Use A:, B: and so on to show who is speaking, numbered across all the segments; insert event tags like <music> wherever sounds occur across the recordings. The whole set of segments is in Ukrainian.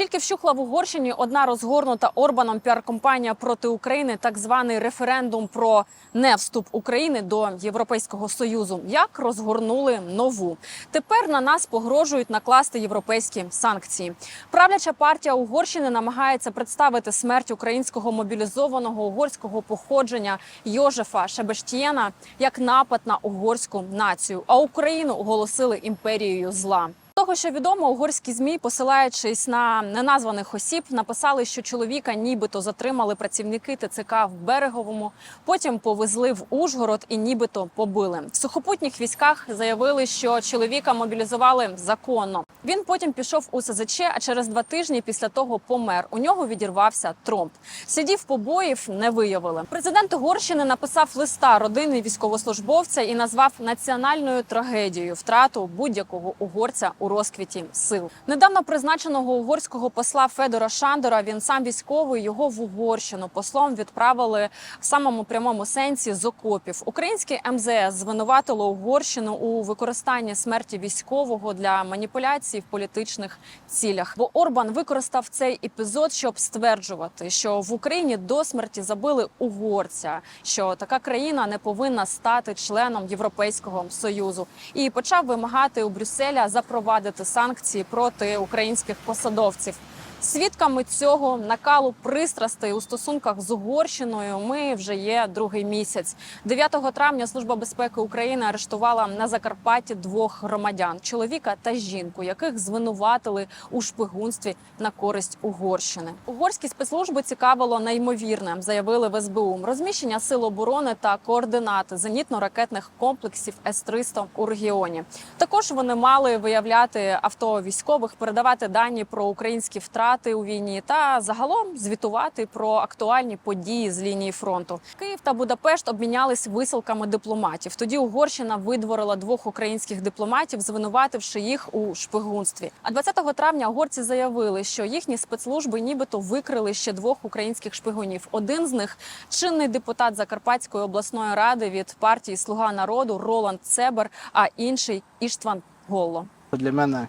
A: Тільки вщухла в Угорщині одна розгорнута Орбаном піар-компанія проти України, так званий референдум про не вступ України до Європейського союзу. Як розгорнули нову тепер на нас погрожують накласти європейські санкції. Правляча партія Угорщини намагається представити смерть українського мобілізованого угорського походження Йожефа Шебештієна як напад на угорську націю. А Україну оголосили імперією зла. Того, що відомо, угорські змі, посилаючись на неназваних осіб, написали, що чоловіка нібито затримали працівники ТЦК в береговому, потім повезли в Ужгород і нібито побили. В сухопутніх військах заявили, що чоловіка мобілізували законно. Він потім пішов у СЗЧ, а через два тижні після того помер. У нього відірвався тромб. Слідів побоїв не виявили. Президент Угорщини написав листа родини військовослужбовця і назвав національною трагедією втрату будь-якого угорця у розквіті сил. Недавно призначеного угорського посла Федора Шандора. Він сам військовий. Його в Угорщину послом відправили в самому прямому сенсі з окопів. Українське МЗС звинуватило Угорщину у використанні смерті військового для маніпуляцій в політичних цілях. Бо Орбан використав цей епізод, щоб стверджувати, що в Україні до смерті забили угорця, що така країна не повинна стати членом Європейського союзу, і почав вимагати у Брюсселя запровадити санкції проти українських посадовців. Свідками цього накалу пристрастей у стосунках з Угорщиною ми вже є другий місяць. 9 травня Служба безпеки України арештувала на Закарпатті двох громадян чоловіка та жінку, яких звинуватили у шпигунстві на користь Угорщини. Угорські спецслужби цікавило неймовірне, заявили в СБУ. Розміщення сил оборони та координати зенітно-ракетних комплексів С-300 у регіоні. Також вони мали виявляти авто військових, передавати дані про українські втрати у війні та загалом звітувати про актуальні події з лінії фронту. Київ та Будапешт обмінялись висилками дипломатів. Тоді Угорщина видворила двох українських дипломатів, звинувативши їх у шпигунстві. А 20 травня угорці заявили, що їхні спецслужби нібито викрили ще двох українських шпигунів. Один з них чинний депутат Закарпатської обласної ради від партії Слуга народу Роланд Цебер, а інший Іштван Голло.
B: Для мене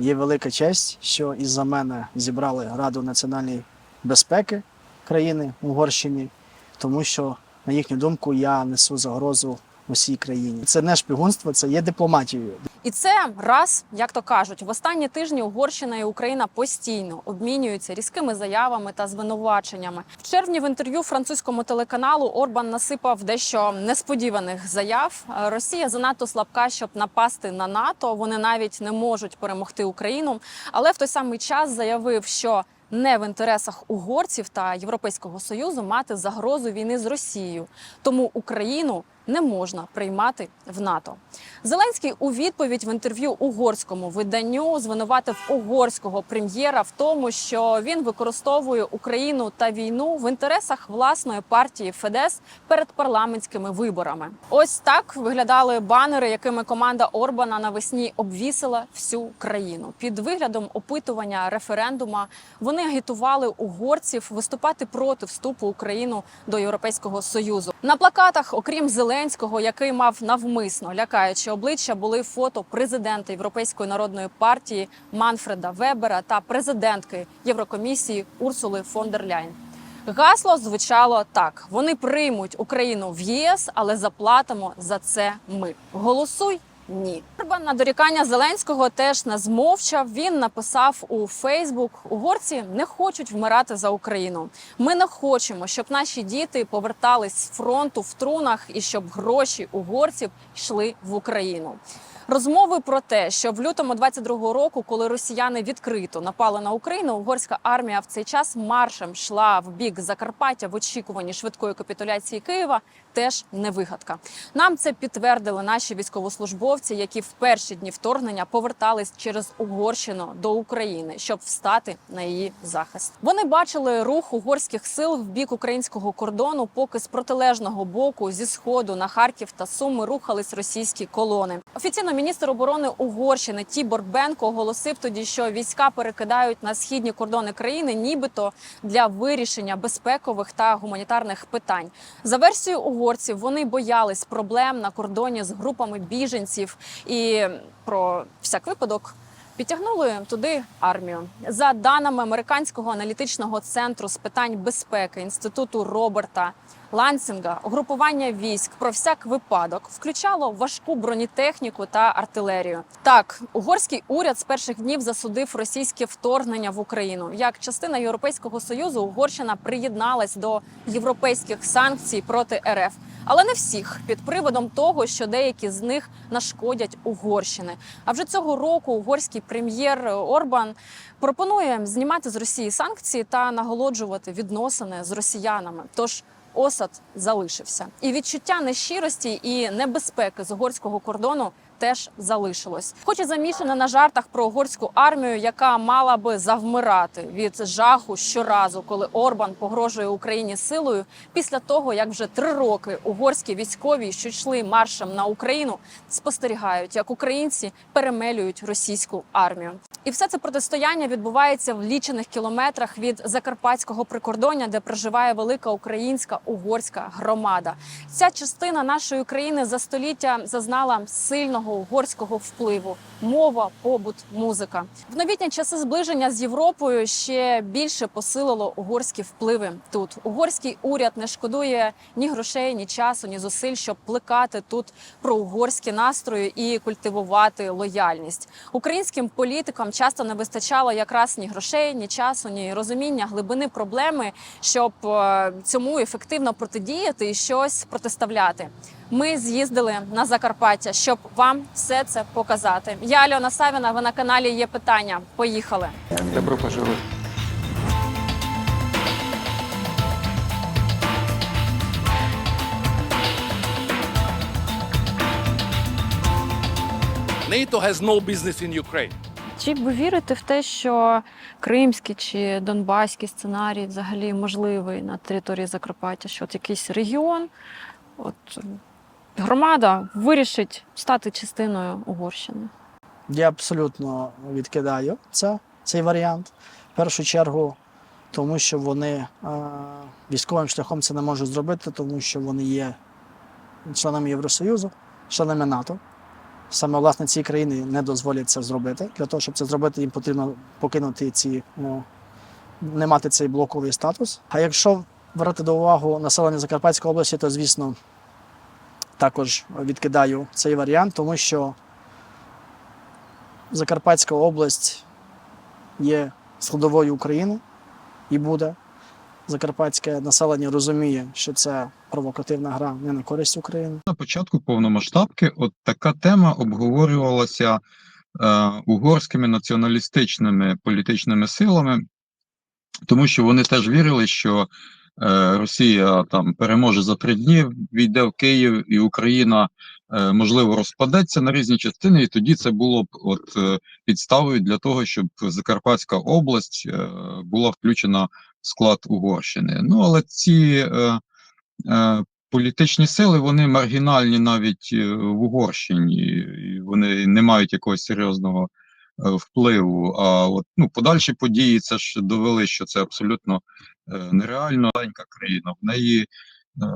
B: є велика честь, що із-за мене зібрали Раду національної безпеки країни Угорщини, тому що, на їхню думку, я несу загрозу усій країні. Це не шпигунство, це є дипломатією.
A: І це раз, як то кажуть, в останні тижні Угорщина і Україна постійно обмінюються різкими заявами та звинуваченнями. В червні в інтерв'ю французькому телеканалу Орбан насипав дещо несподіваних заяв. Е, Росія занадто слабка, щоб напасти на НАТО. Вони навіть не можуть перемогти Україну. Але в той самий час заявив, що не в інтересах угорців та Європейського союзу мати загрозу війни з Росією, тому Україну не можна приймати в НАТО. Зеленський у відповідь в інтерв'ю угорському виданню звинуватив угорського прем'єра в тому, що він використовує Україну та війну в інтересах власної партії Федес перед парламентськими виборами. Ось так виглядали банери, якими команда Орбана навесні обвісила всю країну. Під виглядом опитування референдума вони агітували угорців виступати проти вступу України до Європейського союзу. На плакатах, окрім Зеленського, який мав навмисно лякаючи обличчя, були фото президента Європейської народної партії Манфреда Вебера та президентки Єврокомісії Урсули фон дер Ляйн. Гасло звучало так: вони приймуть Україну в ЄС, але заплатимо за це ми. Голосуй. Ні, Орбан на дорікання Зеленського теж не змовчав. Він написав у Фейсбук: угорці не хочуть вмирати за Україну. Ми не хочемо, щоб наші діти повертались з фронту в трунах і щоб гроші угорців йшли в Україну. Розмови про те, що в лютому 22-го року, коли росіяни відкрито напали на Україну, угорська армія в цей час маршем йшла в бік Закарпаття в очікуванні швидкої капітуляції Києва. Теж не вигадка. Нам це підтвердили наші військовослужбовці, які в перші дні вторгнення повертались через Угорщину до України, щоб встати на її захист. Вони бачили рух угорських сил в бік українського кордону, поки з протилежного боку зі сходу на Харків та Суми рухались російські колони. Офіційно міністр оборони Угорщини Тібор Бенко оголосив тоді, що війська перекидають на східні кордони країни, нібито для вирішення безпекових та гуманітарних питань. За версією угорців, вони боялись проблем на кордоні з групами біженців і про всяк випадок Підтягнули туди армію. За даними американського аналітичного центру з питань безпеки інституту Роберта Лансінга, угрупування військ про всяк випадок включало важку бронетехніку та артилерію. Так, угорський уряд з перших днів засудив російське вторгнення в Україну. Як частина Європейського союзу, Угорщина приєдналась до європейських санкцій проти РФ. Але не всіх під приводом того, що деякі з них нашкодять Угорщини. А вже цього року угорський прем'єр Орбан пропонує знімати з Росії санкції та наголоджувати відносини з росіянами. Тож осад залишився, і відчуття нещирості і небезпеки з угорського кордону. Теж залишилось, хоч і замішане на жартах про угорську армію, яка мала би завмирати від жаху щоразу, коли Орбан погрожує Україні силою. Після того як вже три роки угорські військові, що йшли маршем на Україну, спостерігають, як українці перемелюють російську армію. І все це протистояння відбувається в лічених кілометрах від закарпатського прикордоння, де проживає велика українська угорська громада. Ця частина нашої країни за століття зазнала сильного угорського впливу. Мова, побут, музика. В новітні часи зближення з Європою ще більше посилило угорські впливи тут. Угорський уряд не шкодує ні грошей, ні часу, ні зусиль, щоб плекати тут про угорські настрої і культивувати лояльність. Українським політикам часто не вистачало якраз ні грошей, ні часу, ні розуміння глибини проблеми, щоб е, цьому ефективно протидіяти і щось протиставляти. Ми з'їздили на Закарпаття, щоб вам все це показати. Я Альона Савіна. Ви на каналі є питання. Поїхали.
C: Добро пожаловать.
D: NATO has no business in Ukraine.
A: Чи ви вірите в те, що кримський чи донбаський сценарій взагалі можливий на території Закарпаття? Що от якийсь регіон, от громада вирішить стати частиною Угорщини?
B: Я абсолютно відкидаю це, цей варіант. В першу чергу, тому що вони е, військовим шляхом це не можуть зробити, тому що вони є членами Євросоюзу, членами НАТО. Саме власне ці країни не дозволять це зробити. Для того, щоб це зробити, їм потрібно покинути ці, ну, не мати цей блоковий статус. А якщо брати до уваги населення Закарпатської області, то звісно також відкидаю цей варіант, тому що Закарпатська область є складовою України і буде. Закарпатське населення розуміє, що це провокативна гра не на користь України.
E: На початку повномасштабки от така тема обговорювалася е, угорськими націоналістичними політичними силами, тому що вони теж вірили, що Росія там переможе за три дні, війде в Київ, і Україна е, можливо розпадеться на різні частини, і тоді це було б от е, підставою для того, щоб Закарпатська область е, була включена в склад Угорщини. Ну але ці е, е, політичні сили вони маргінальні навіть е, в Угорщині, і вони не мають якогось серйозного е, впливу. А от ну подальші події це ж довели, що це абсолютно е, нереально. Маленька країна, в неї е,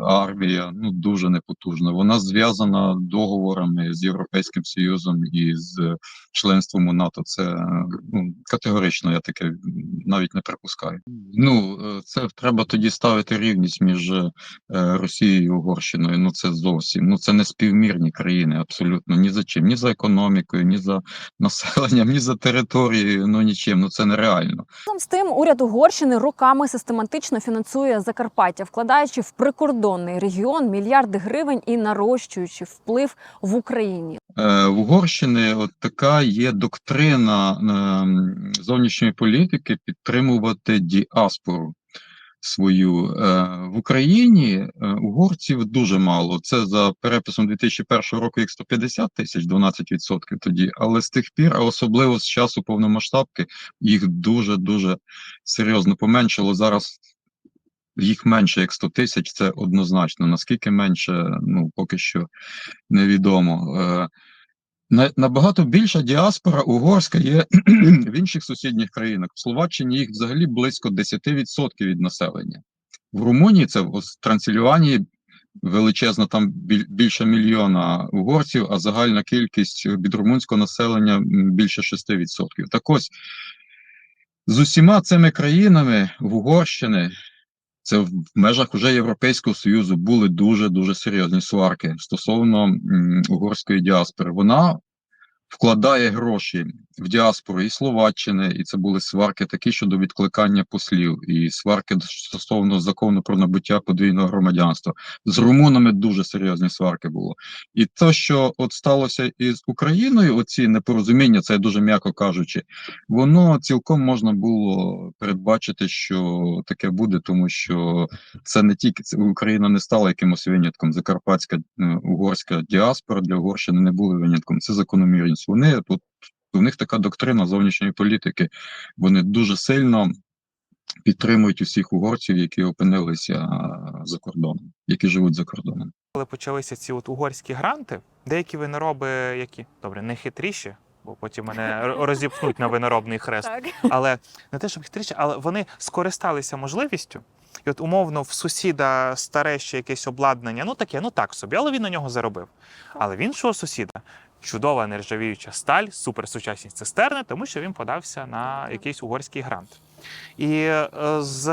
E: армія ну дуже непотужна. Вона зв'язана договорами з Європейським Союзом і з членством у НАТО. Це е, ну категорично я таке навіть не припускаю. Ну е, це треба тоді ставити рівність між е, Росією і Угорщиною. Ну це зовсім ну це не співмірні країни, абсолютно ні за чим, ні за економікою, ні за населенням, ні за територією. Ну нічим. Ну це нереально.
A: З тим, уряд Угорщини роками систематично фінансує Закарпаття, вкладаючи в прикордонний регіон мільярди гривень і нарощуючи вплив в Україні.
E: Е, в Угорщини от така є доктрина е, зовнішньої політики підтримувати діаспору свою. Е, в Україні е, угорців дуже мало. Це за переписом 2001 року їх 150 тисяч, 12% тоді, але з тих пір, а особливо з часу повномасштабки, їх дуже-дуже серйозно поменшало. Зараз їх менше як 100 тисяч, це однозначно. Наскільки менше, ну поки що невідомо. Е, Набагато більша діаспора угорська є <clears throat> в інших сусідніх країнах. В Словаччині їх взагалі близько 10% від населення. В Румунії це в Трансильванії величезна, там більше мільйона угорців, а загальна кількість від румунського населення більше 6%. Так ось з усіма цими країнами в Угорщини, це в межах уже Європейського Союзу, були дуже дуже серйозні сварки стосовно угорської діаспори. Вона вкладає гроші в діаспору і Словаччини, і це були сварки такі щодо відкликання послів, і сварки стосовно закону про набуття подвійного громадянства. З румунами дуже серйозні сварки було. І те, що от сталося із Україною, оці непорозуміння, це дуже м'яко кажучи, воно цілком можна було передбачити, що таке буде, тому що це не тільки Україна не стала якимось винятком. Закарпатська е, угорська діаспора для Угорщини не були винятком. Це закономірність. Вони от у них така доктрина зовнішньої політики. Вони дуже сильно підтримують усіх угорців, які опинилися за кордоном, які живуть за кордоном.
C: Коли почалися ці от угорські гранти, деякі винороби, які добре, не хитріші, бо потім мене розіпнуть на виноробний хрест.
A: Так.
C: Але не те, щоб хитріші, але вони скористалися можливістю. І от умовно в сусіда старе ще якесь обладнання, ну таке, ну так собі, але він на нього заробив. Але в іншого сусіда чудова нержавіюча сталь, суперсучасні цистерни, тому що він подався на якийсь угорський грант. І е, з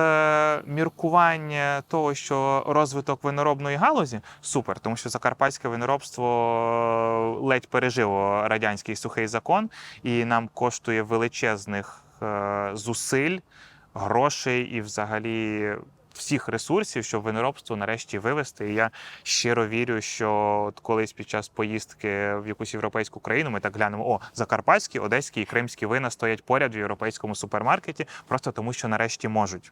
C: міркування того, що розвиток виноробної галузі супер, тому що закарпатське виноробство е, ледь пережило радянський сухий закон, і нам коштує величезних е, зусиль, грошей і взагалі. Всіх ресурсів, щоб виноробство нарешті вивести. І я щиро вірю, що от колись під час поїздки в якусь європейську країну ми так глянемо: о, закарпатські, одеські і кримські вина стоять поряд в європейському супермаркеті, просто тому що нарешті можуть.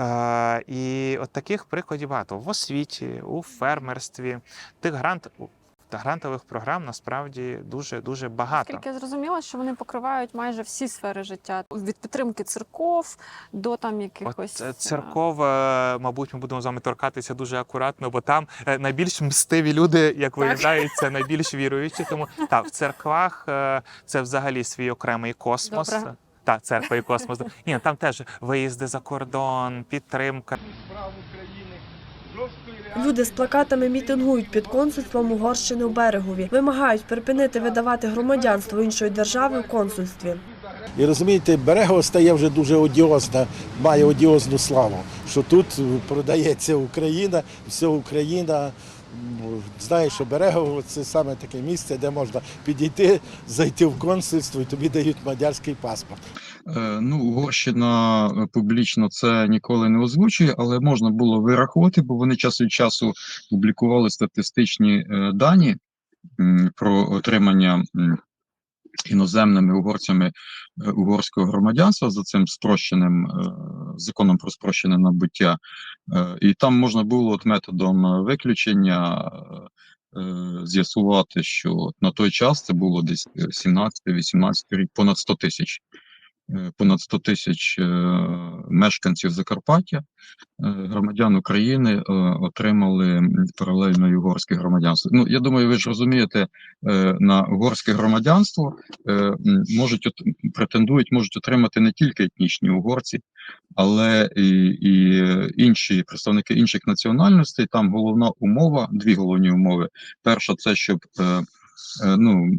C: Е, і от таких прикладів багато в освіті, у фермерстві. Тих грант, та грантових програм насправді дуже дуже багато.
A: Скільки я зрозуміла, що вони покривають майже всі сфери життя від підтримки церков до там якихось
C: От е,
A: е,
C: церков, е, мабуть, ми будемо з вами торкатися дуже акуратно, бо там найбільш мстиві люди, як виявляється, найбільш віруючі. Тому так, в церквах це взагалі свій окремий космос.
A: Добре.
C: Так, церква і космос. Ні, там теж виїзди за кордон, підтримка.
F: Люди з плакатами мітингують під консульством Угорщини у берегові, вимагають припинити видавати громадянство іншої держави в консульстві.
G: І розумієте, Берегово стає вже дуже одіозна, має одіозну славу, що тут продається Україна, все Україна. м, Знає, що Берегово це саме таке місце, де можна підійти, зайти в консульство і тобі дають мадярський паспорт.
E: Е, Ну, Угорщина е, публічно це ніколи не озвучує, але можна було вирахувати, бо вони час від часу публікували статистичні е, дані про отримання іноземними угорцями угорського громадянства за цим спрощеним законом про спрощене набуття. І там можна було от методом виключення. З'ясувати, що на той час це було десь 17-18 рік, понад 100 тисяч понад 100 тисяч е, мешканців Закарпаття, е, громадян України е, отримали паралельно угорське громадянство. Ну, я думаю, ви ж розумієте, е, на угорське громадянство е, можуть претендують, можуть отримати не тільки етнічні угорці, але і, і е, інші представники інших національностей. Там головна умова, дві головні умови. Перша, це щоб е, е, ну,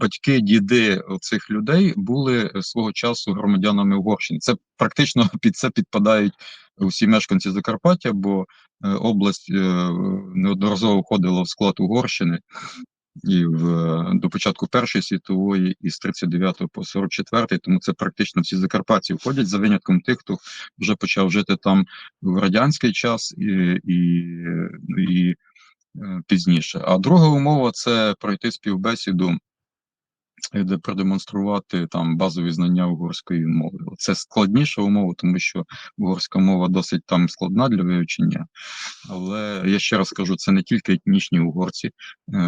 E: батьки, діди цих людей були е, свого часу громадянами Угорщини. Це практично <laughs> під це підпадають усі мешканці Закарпаття, бо е, область е, неодноразово входила в склад Угорщини. І в, е, до початку Першої світової, і з 39 по 44, тому це практично всі закарпатці входять за винятком тих, хто вже почав жити там в радянський час і, і, і е, пізніше. А друга умова це пройти співбесіду, де продемонструвати там базові знання угорської мови. Це складніша умова, тому що угорська мова досить там складна для вивчення. Але я ще раз кажу, це не тільки етнічні угорці е,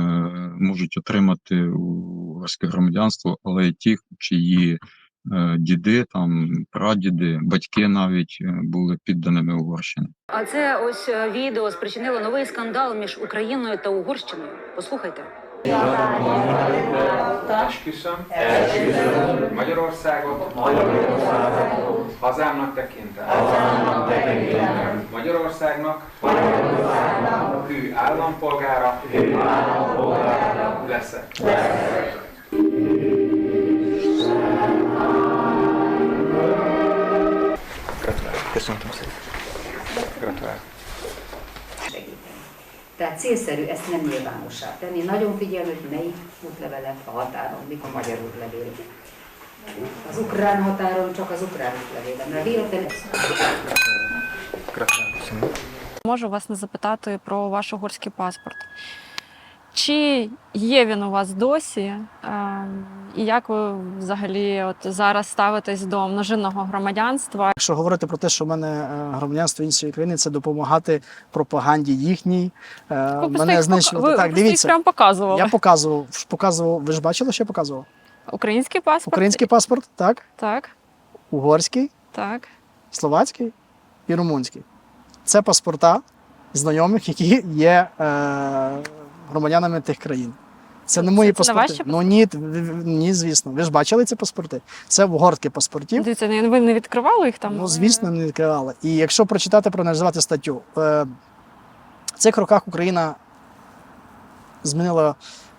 E: можуть отримати угорське громадянство, але й ті, чиї діди, там прадіди, батьки навіть е, були підданими Угорщини.
H: А це ось е, відео спричинило новий скандал між Україною та Угорщиною. Послухайте.
I: Esküszöm. Esküszöm. Magyarországot. Magyarországot. Hazámnak tekintem. Hazámnak tekintem. Magyarországnak. Magyarországnak. Hű állampolgára. Hű állampolgára. Leszek.
C: Gratulálok. Köszönöm szépen. Gratulálok.
J: Tehát célszerű ezt nem nyilvánossá tenni. Nagyon figyelni, hogy melyik útlevelek a határon, mik a magyar útlevél. Az ukrán határon csak az ukrán útlevéle, mert véletlenül
C: Gratulálok.
A: Можу вас не запитати про ваш угорський паспорт. Чи є він у вас досі? Ем, І як ви взагалі от зараз ставитесь до множинного громадянства?
B: Якщо говорити про те, що в мене е, громадянство іншої країни, це допомагати пропаганді їхній, е,
A: Ви
B: мене знищувати.
A: ви
B: так,
A: їх
B: дивіться.
A: прям показували.
B: Я показував, показував. Ви ж бачили, що я показував?
A: Український паспорт?
B: Український паспорт, так,
A: Так,
B: угорський,
A: так.
B: словацький і румунський. Це паспорта знайомих, які є е, громадянами тих країн. Це не мої
A: це
B: паспорти.
A: ваші
B: Ну ні, ні, звісно. Ви ж бачили ці паспорти? Це угорські паспортів.
A: Дивіться, ну, ви не відкривали їх там?
B: Ну, звісно, не відкривали. І якщо прочитати, проаналізувати статтю, е, в цих роках Україна змінила,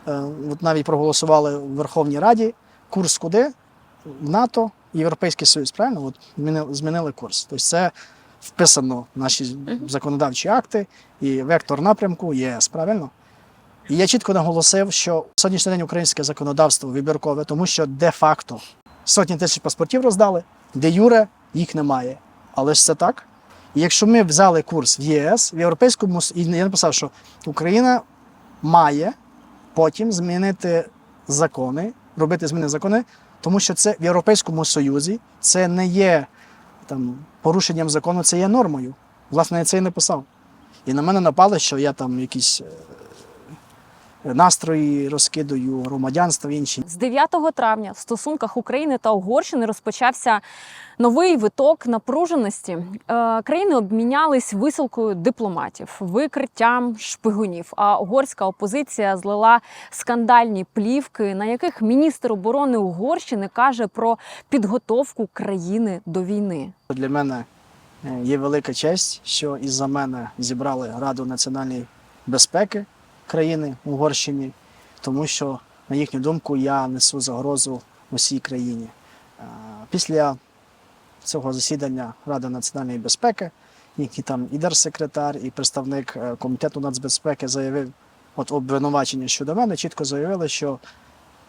B: е, от навіть проголосували в Верховній Раді курс куди? В НАТО, Європейський Союз, правильно? От змінили курс. Тобто це вписано в наші законодавчі акти і вектор напрямку ЄС, правильно? І я чітко наголосив, що сьогоднішній день українське законодавство вибіркове, тому що де-факто сотні тисяч паспортів роздали, де юре їх немає. Але ж це так. І якщо ми взяли курс в ЄС, в Європейському і я написав, що Україна має потім змінити закони, робити зміни закони, тому що це в Європейському Союзі це не є там, порушенням закону, це є нормою. Власне, я це і написав. І на мене напали, що я там якісь е, настрої розкидаю, громадянство інші.
A: З 9 травня в стосунках України та Угорщини розпочався новий виток напруженості. Е, Країни обмінялись висилкою дипломатів, викриттям шпигунів. А угорська опозиція злила скандальні плівки, на яких міністр оборони Угорщини каже про підготовку країни до війни.
B: Для мене е, є велика честь, що із-за мене зібрали Раду національної безпеки країни Угорщині, тому що, на їхню думку, я несу загрозу усій країні. Після цього засідання Ради національної безпеки, їхній там і держсекретар, і представник е, комітету нацбезпеки заявив, от обвинувачення щодо мене, чітко заявили, що е,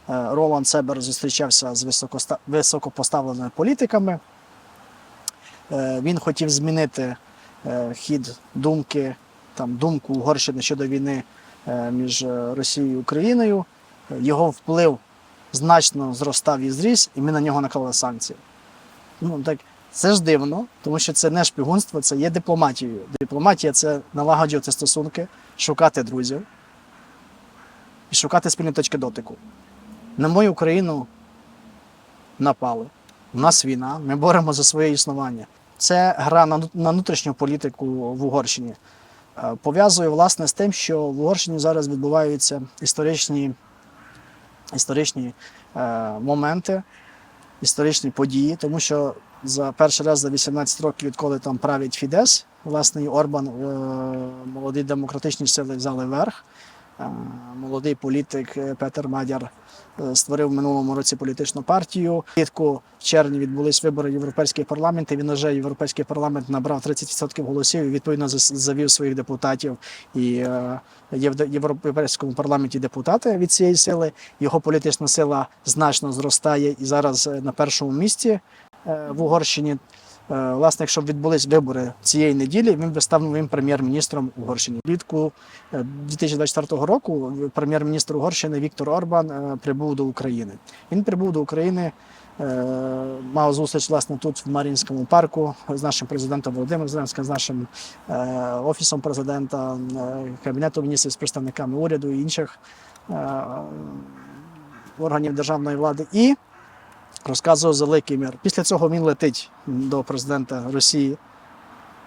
B: Роланд Себер зустрічався з високопоставленими політиками. Е, Він хотів змінити хід думки, там, думку Угорщини щодо війни між е, Росією і Україною. Його вплив значно зростав і зріс, і ми на нього наклали санкції. Ну, так, це ж дивно, тому що це не шпигунство, це є дипломатією. Дипломатія це налагоджувати стосунки, шукати друзів і шукати спільні точки дотику. На мою Україну напали. У нас війна, ми боремося за своє існування. Це гра на внутрішню політику в Угорщині. Е, Пов'язує власне з тим, що в Угорщині зараз відбуваються історичні, історичні е, моменти, історичні події, тому що за перший раз за 18 років, відколи там править Фідес, власне, Орбан, е, молоді демократичні сили взяли верх. Е, Молодий політик е, Петер Мадяр створив в минулому році політичну партію. Влітку в червні відбулись вибори в Європейський парламент. І він вже Європейський парламент набрав 30% голосів і відповідно завів своїх депутатів. І е, є в Європейському парламенті депутати від цієї сили. Його політична сила значно зростає і зараз е, на першому місці е, в Угорщині. Е, Власне, якщо б відбулись вибори цієї неділі, він би став новим прем'єр-міністром Угорщини. Влітку е, 2024 року прем'єр-міністр Угорщини Віктор Орбан е, прибув до України. Він прибув до України, е, мав зустріч власне тут в Мар'їнському парку з нашим президентом Володимиром Зеленським, з нашим е, офісом президента, е, кабінетом міністрів з представниками уряду і інших е, органів державної влади. І розказував великий мир. Після цього він летить до президента Росії,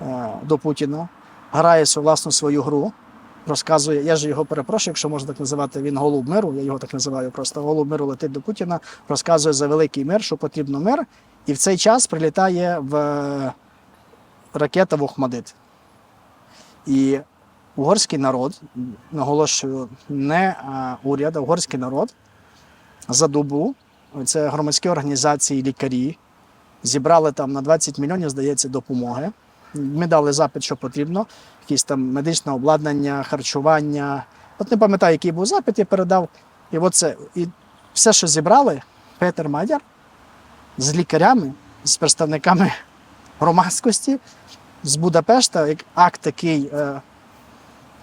B: е, до Путіна, грає власну свою гру, розказує. Я ж його перепрошую, якщо можна так називати, він голуб миру, я його так називаю просто. Голуб миру летить до Путіна, розказує за великий мир, що потрібно мир. І в цей час прилітає в е, ракета в. І угорський народ, наголошую, не уряд, а угорський народ за добу, це громадські організації, лікарі, зібрали там на 20 мільйонів, здається, допомоги. Ми дали запит, що потрібно, якісь там медичне обладнання, харчування. От не пам'ятаю, який був запит, я передав. І от це, і все, що зібрали, Петер Мадяр з лікарями, з представниками громадськості з Будапешта, як акт такий е,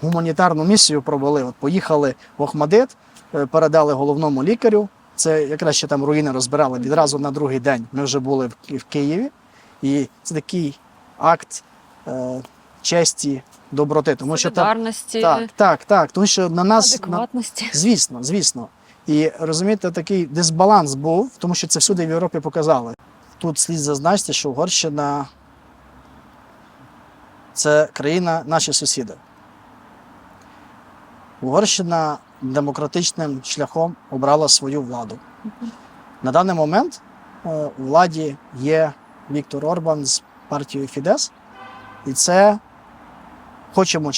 B: гуманітарну місію провели. От поїхали в Охмадит, е, передали головному лікарю. Це якраз ще там руїни розбирали відразу на другий день. Ми вже були в, Києві. І це такий акт е, честі, доброти. Тому що там, так, так, так. Тому що на нас на. Звісно, звісно. І розумієте, такий дисбаланс був, тому що це всюди в Європі показали. Тут слід зазначити, що Угорщина це країна наші сусіди. Угорщина демократичним шляхом обрала свою владу. На даний момент е, у владі є Віктор Орбан з партією Фідес, і це хочемо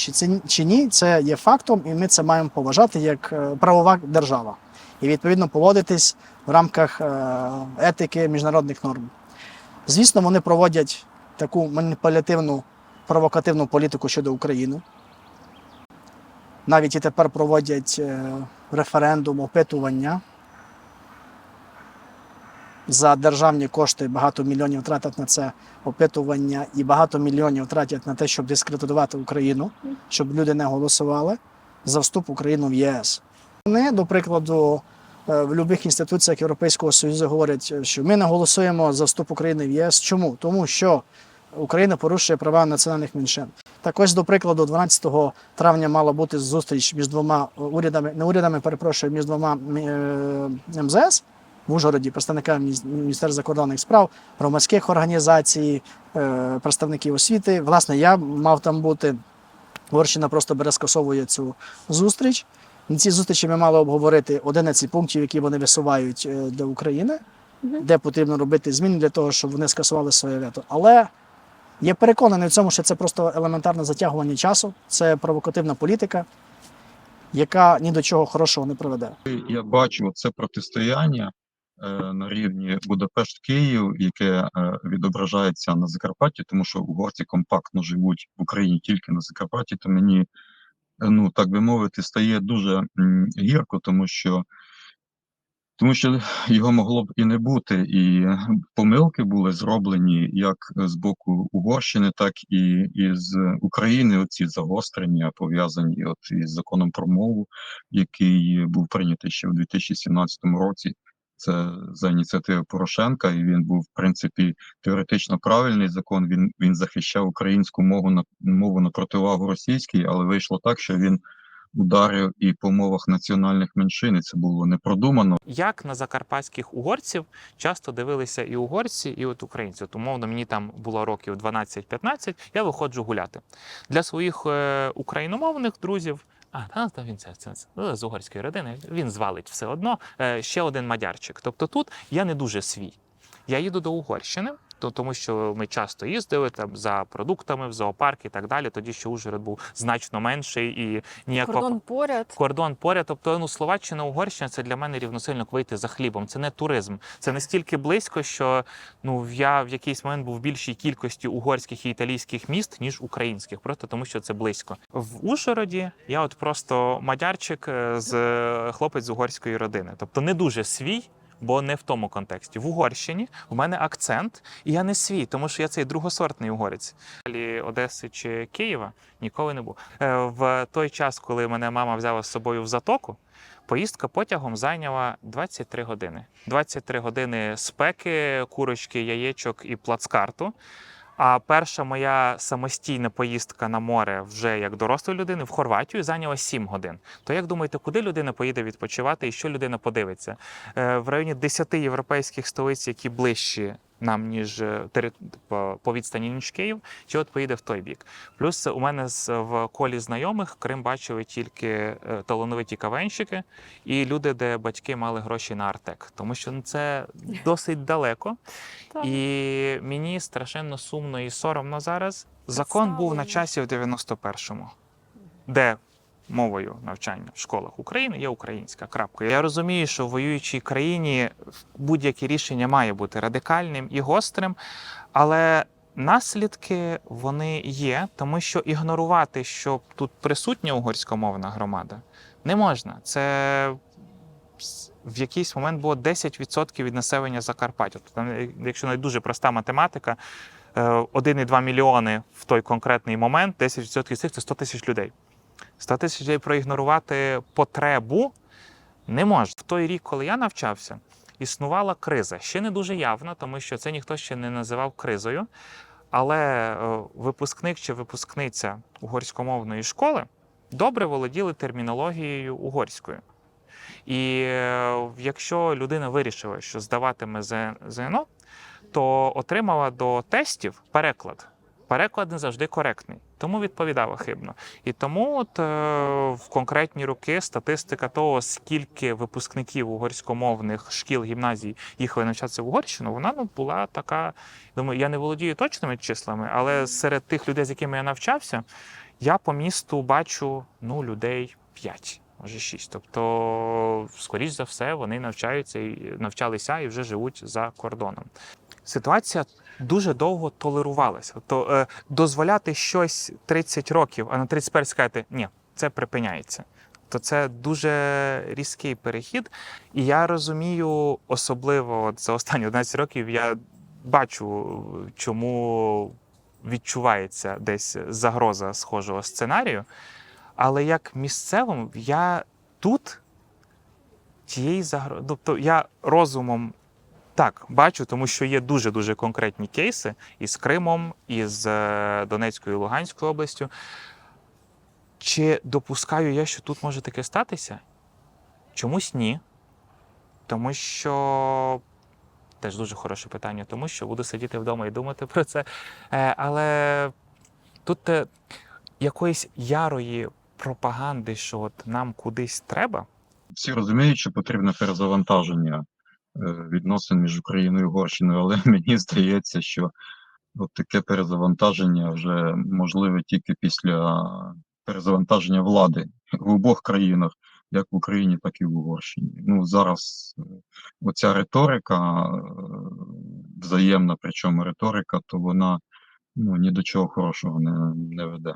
B: чи ні, це є фактом, і ми це маємо поважати як е, правова держава. І відповідно поводитись в рамках е, етики міжнародних норм. Звісно, вони проводять таку маніпулятивну провокативну політику щодо України. Навіть і тепер проводять е, референдум, опитування. За державні кошти багато мільйонів тратять на це опитування і багато мільйонів тратять на те, щоб дискредитувати Україну, щоб люди не голосували за вступ України в ЄС. Вони, до прикладу, е, в будь-яких інституціях Європейського Союзу говорять, що ми не голосуємо за вступ України в ЄС. Чому? Тому що Україна порушує права національних меншин. Так ось, до прикладу, 12 травня мала бути зустріч між двома урядами, не урядами, перепрошую, між двома е, МЗС в Ужгороді, представниками Міністерства закордонних справ, громадських організацій, е, представників освіти. Власне, я мав там бути. Угорщина просто бере скасовує цю зустріч. На цій зустрічі ми мали обговорити 11 пунктів, які вони висувають е, для України, де потрібно робити зміни для того, щоб вони скасували своє вето. Але я переконаний в цьому, що це просто елементарне затягування часу, це провокативна політика, яка ні до чого хорошого не приведе.
E: Я бачу це протистояння е, на рівні Будапешт-Київ, яке е, відображається на Закарпатті, тому що угорці компактно живуть в Україні тільки на Закарпатті, то мені, е, ну так би мовити, стає дуже гірко, тому що. Тому що його могло б і не бути, і помилки були зроблені як з боку Угорщини, так і із України. Оці загострення пов'язані от із законом про мову, який був прийнятий ще в 2017 році. Це за ініціативи Порошенка, і він був в принципі теоретично правильний закон. Він він захищав українську мову на мову на противагу російській, але вийшло так, що він ударив і по мовах національних меншин. і Це було не продумано.
C: Як на закарпатських угорців часто дивилися і угорці, і от українці. От, умовно, мені там було років 12-15, я виходжу гуляти. Для своїх е, україномовних друзів. А, та, він це, це, це з угорської родини, він звалить все одно. Е, ще один мадярчик. Тобто тут я не дуже свій. Я їду до Угорщини, то, тому що ми часто їздили там за продуктами в зоопарк і так далі. Тоді ще Ужгород був значно менший і ніякого
A: Кордон поряд.
C: кордон поряд. Тобто, ну Словаччина, Угорщина це для мене рівносильно вийти за хлібом. Це не туризм. Це настільки близько, що ну я в якийсь момент був в більшій кількості угорських і італійських міст, ніж українських, просто тому що це близько. В Ужгороді я от просто мадярчик е, з е, хлопець з угорської родини, тобто не дуже свій. Бо не в тому контексті. В Угорщині в мене акцент, і я не свій, тому що я цей другосортний угорець. Одеси чи Києва ніколи не був. Е, В той час, коли мене мама взяла з собою в затоку, поїздка потягом зайняла 23 години. 23 години спеки, курочки, яєчок і плацкарту. А перша моя самостійна поїздка на море вже як дорослої людини в Хорватію зайняла 7 годин. То як думаєте, куди людина поїде відпочивати і що людина подивиться? Е, В районі 10 європейських столиць, які ближчі нам, ніж е, тери- по, по відстані ніж Київ, чи от поїде в той бік. Плюс у мене з- в колі знайомих Крим бачили тільки е, талановиті кавенщики і люди, де батьки мали гроші на Артек, тому що ну, це досить далеко. І мені страшенно сумно і соромно зараз. Закон був на часі в 91-му, де мовою навчання в школах України є українська. Крапка. Я розумію, що в воюючій країні будь-яке рішення має бути радикальним і гострим, але наслідки вони є, тому що ігнорувати, що тут присутня угорськомовна громада, не можна. Це в якийсь момент було 10% від населення Закарпаття. Тобто, там, якщо навіть дуже проста математика, е, 1,2 мільйони в той конкретний момент, 10% з цих це 100 тисяч людей. 100 тисяч людей проігнорувати потребу не можна. В той рік, коли я навчався, існувала криза. Ще не дуже явна, тому що це ніхто ще не називав кризою. Але е, випускник чи випускниця угорськомовної школи добре володіли термінологією угорською. І е, якщо людина вирішила, що здаватиме ЗНО, то отримала до тестів переклад. Переклад не завжди коректний, тому відповідала хибно. І тому, от, е, в конкретні роки статистика того, скільки випускників угорськомовних шкіл, гімназій їхали навчатися в Угорщину, вона ну, була така. Думаю, я не володію точними числами, але серед тих людей, з якими я навчався, я по місту бачу ну, людей 5, може 6. Тобто, скоріш за все, вони навчаються і навчалися і вже живуть за кордоном. Ситуація дуже довго толерувалася. Тобто е, дозволяти щось 30 років, а на 31 сказати ні, це припиняється. То це дуже різкий перехід. І я розумію, особливо от за останні 11 років, я бачу, чому відчувається десь загроза схожого сценарію. Але як місцевим, я тут тієї загрози. Тобто я розумом так бачу, тому що є дуже дуже конкретні кейси із Кримом, із е, Донецькою і Луганською областю. Чи допускаю я, що тут може таке статися? Чомусь ні. Тому що теж дуже хороше питання, тому що буду сидіти вдома і думати про це. Е, Але тут е, якоїсь ярої пропаганди, що от нам кудись треба.
E: Всі розуміють, що потрібне перезавантаження відносин між Україною і Угорщиною, але <laughs> мені здається, що от таке перезавантаження вже можливе тільки після перезавантаження влади в обох країнах, як в Україні, так і в Угорщині. Ну зараз е, оця риторика е, взаємна, причому риторика, то вона ну, ні до чого хорошого не, не веде.